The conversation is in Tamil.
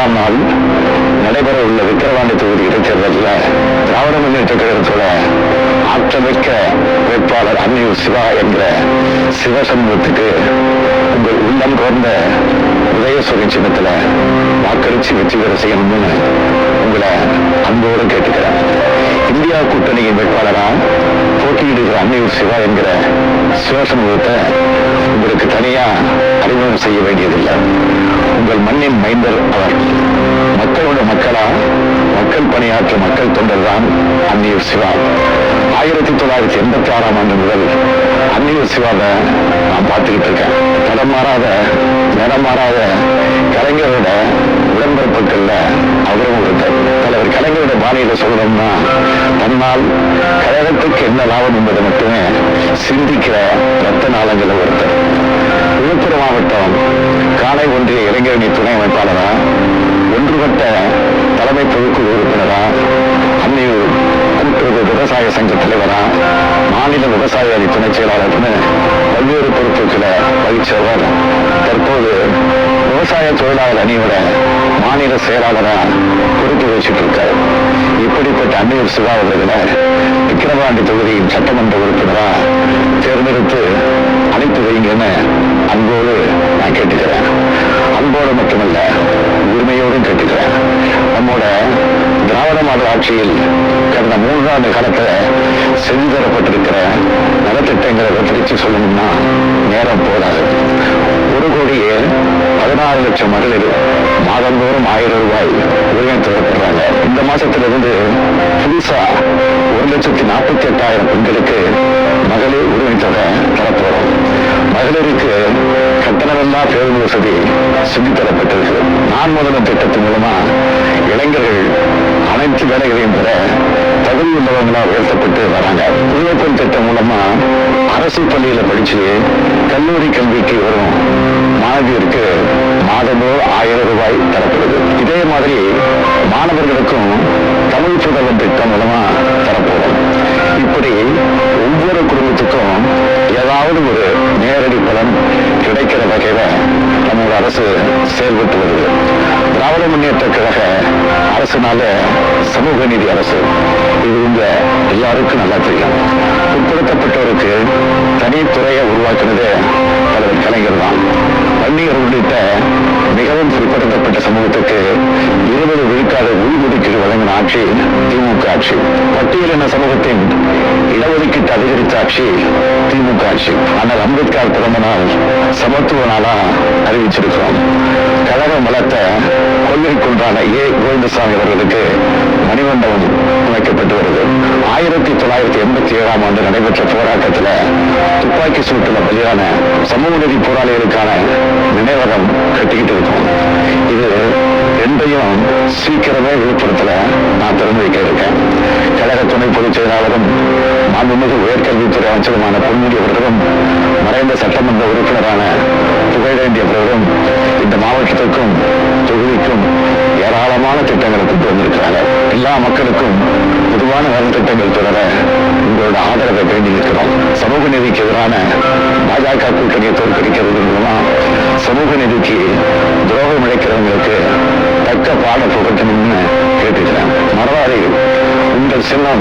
பத்தாம் நாள் நடைபெற உள்ள விக்கிரவாண்டி தொகுதி இடைத்தேர்தலில் திராவிட முன்னேற்ற கழகத்தோட ஆற்றமிக்க வேட்பாளர் அன்னியூர் சிவா என்ற சிவசமூகத்துக்கு உங்கள் உள்ளம் கொண்ட உதயசூரிய சின்னத்தில் வாக்களிச்சு வெற்றி பெற செய்யணும்னு உங்களை அன்போடு கேட்டுக்கிறேன். இந்தியா கூட்டணியின் வேட்பாளராக போட்டியிடுகிற அன்னியூர் சிவா என்கிற சிவசமூகத்தை உங்களுக்கு தனியா அறிமுகம் செய்ய வேண்டியதில்லை. உங்கள் மண்ணின் மைந்தர் அவர். மக்களோட மக்களா மக்கள் பணியாற்ற மக்கள் தொண்டர் தான் அன்னியூர் சிவா. ஆயிரத்தி தொள்ளாயிரத்தி எண்பத்தி ஆறாம் ஆண்டு முதல் அன்னியூர் சிவாவை நான் பார்த்துக்கிட்டு இருக்கேன். தடம் மாறாத நிறம் மாறாத கலைஞரோட உடன்பிறப்புகள்ல அவரும் ஒருத்தர் தலைவர் கலைஞரோட பாணியில சொல்லணும்னா தன்னால் கழகத்துக்கு என்ன லாபம் என்பதை மட்டுமே சிந்திக்கிற ரத்த நாளங்கள ஒருத்தர். விழுப்புரம் நாளை ஒன்றிய இளைஞரணி துணை அமைப்பாளரா? ஒன்றுபட்ட தலைமை பொதுக்குழு உறுப்பினரா? அன்னியூர் கூட்டுறவு விவசாய சங்க தலைவரா? மாநில விவசாய அணி துணைச் செயலாளர்னு பல்வேறு பொறுப்புகளை வகிச்சவர் தற்போது விவசாய தொழிலாளர் அணியோட மாநில செயலாளரா பொறுப்பு வச்சுட்டு இருக்காரு இப்படிப்பட்ட அன்னியூர் சிவா அவர்களை விக்கிரவாண்டி தொகுதியின் சட்டமன்ற உறுப்பினரா தேர்ந்தெடுத்து அழைத்து வைங்கன்னு திராவிட ஆட்சியில் கடந்த மூன்றாண்டு காலத்தில் செஞ்சு தரப்பட்டிருக்கிற நலத்திட்டங்களை விவரிச்சு சொல்லணும்னா நேரம் போதாது. ஒரு கோடியே பதினாறு லட்சம் மகளிர் மாதந்தோறும் ஆயிரம் ரூபாய் உதயம் தரப்படுறாங்க இந்த மாசத்திலிருந்து புதுசா ஒரு லட்சத்தி நாற்பத்தி எட்டாயிரம் பெண்களுக்கு மகளிர் உரிமை தொகை தரப்போறோம் மகளிருக்கு கட்டணமில்லா பேருந்து வசதி செஞ்சு தரப்பட்டிருக்கு. நான் முதலும் திட்டத்தின் மூலமா இளைஞர் வேலைகளையும் பெற தகுதி உள்ளவங்களா உயர்த்தப்பட்டு வராங்க. புதுவைப்பெண் திட்டம் மூலமா அரசு பள்ளியில படிச்சு கல்லூரி கல்விக்கு வரும் மாணவியருக்கு மாதமோ ஆயிரம் ரூபாய் தரப்படுது. இதே மாதிரி மாணவர்களுக்கும் தமிழ் புதல்வன் திட்டம் மூலமா தரப்போறோம் இப்படி ஒவ்வொரு குடும்பத்துக்கும் ஏதாவது ஒரு நேரடி பலன் கிடைக்கிற வகையில நம்மளோட அரசு செயல்பட்டு வருது. திராவிட முன்னேற்ற கழக அரசுனால சமூக நீதி அரசு. இது உங்க எல்லாருக்கும் நல்லா தெரியும். பிற்படுத்தப்பட்டோருக்கு தனித்துறையை உருவாக்குனதே தலைவர் கலைஞர் தான். வன்னியர் உள்ளிட்ட மிகவும் பிற்படுத்தப்பட்ட சமூகத்துக்கு வழங்கின ஆட்சி திமுக ஆட்சி. பட்டியலின சமூகத்தின் இடஒதுக்கீட்டு அதிகரித்த ஆட்சி திமுக ஆட்சி. ஆனால் அம்பேத்கர் பிறந்த நாள் சமத்துவ நாளா அறிவிச்சிருக்கிறோம். கழகம் வளர்த்த கொள்கை ஏ. கோவிந்தசாமி அவர்களுக்கு மணிமண்டபம் அமைக்கப்பட்டு வருது. ஆயிரத்தி தொள்ளாயிரத்தி எண்பத்தி ஏழாம் ஆண்டு நடைபெற்ற போராட்டத்தில் துப்பாக்கி சூட்டில் பலியான சமூக நீதி போராளிகளுக்கான நினைவகம் கட்டிக்கிட்டு இருக்கோம். சீக்கிரமே விழுப்புரத்துல நான் திறந்து வைக்க இருக்கேன் கழக துணை பொதுச் செயலாளரும் மாண்புமிகு உயர்கல்வித்துறை அமைச்சருமான பொன்முடி அவர்களும் மறைந்த சட்டமன்ற உறுப்பினரான புகழேந்தி அவர்களும் இந்த மாவட்டத்திற்கும் தொகுதிக்கும் ஏராளமான திட்டங்களை கொண்டு வந்திருக்கிறாங்க எல்லா மக்களுக்கும் பொதுவான நலத்திட்டங்கள் தொடர உங்களோட ஆதரவை வேண்டி இருக்கிறோம். சமூக நீதிக்கு எதிரான பாஜக கூட்டணியை தோற்கடிக்கிறது மூலமா சமூக நீதிக்கு துரோகம் இழைக்கிறவங்களுக்கு தக்க பாட புகட்டணும்னு கேட்டுக்கிறேன். மறவாதீர்கள் உங்கள் சின்னம்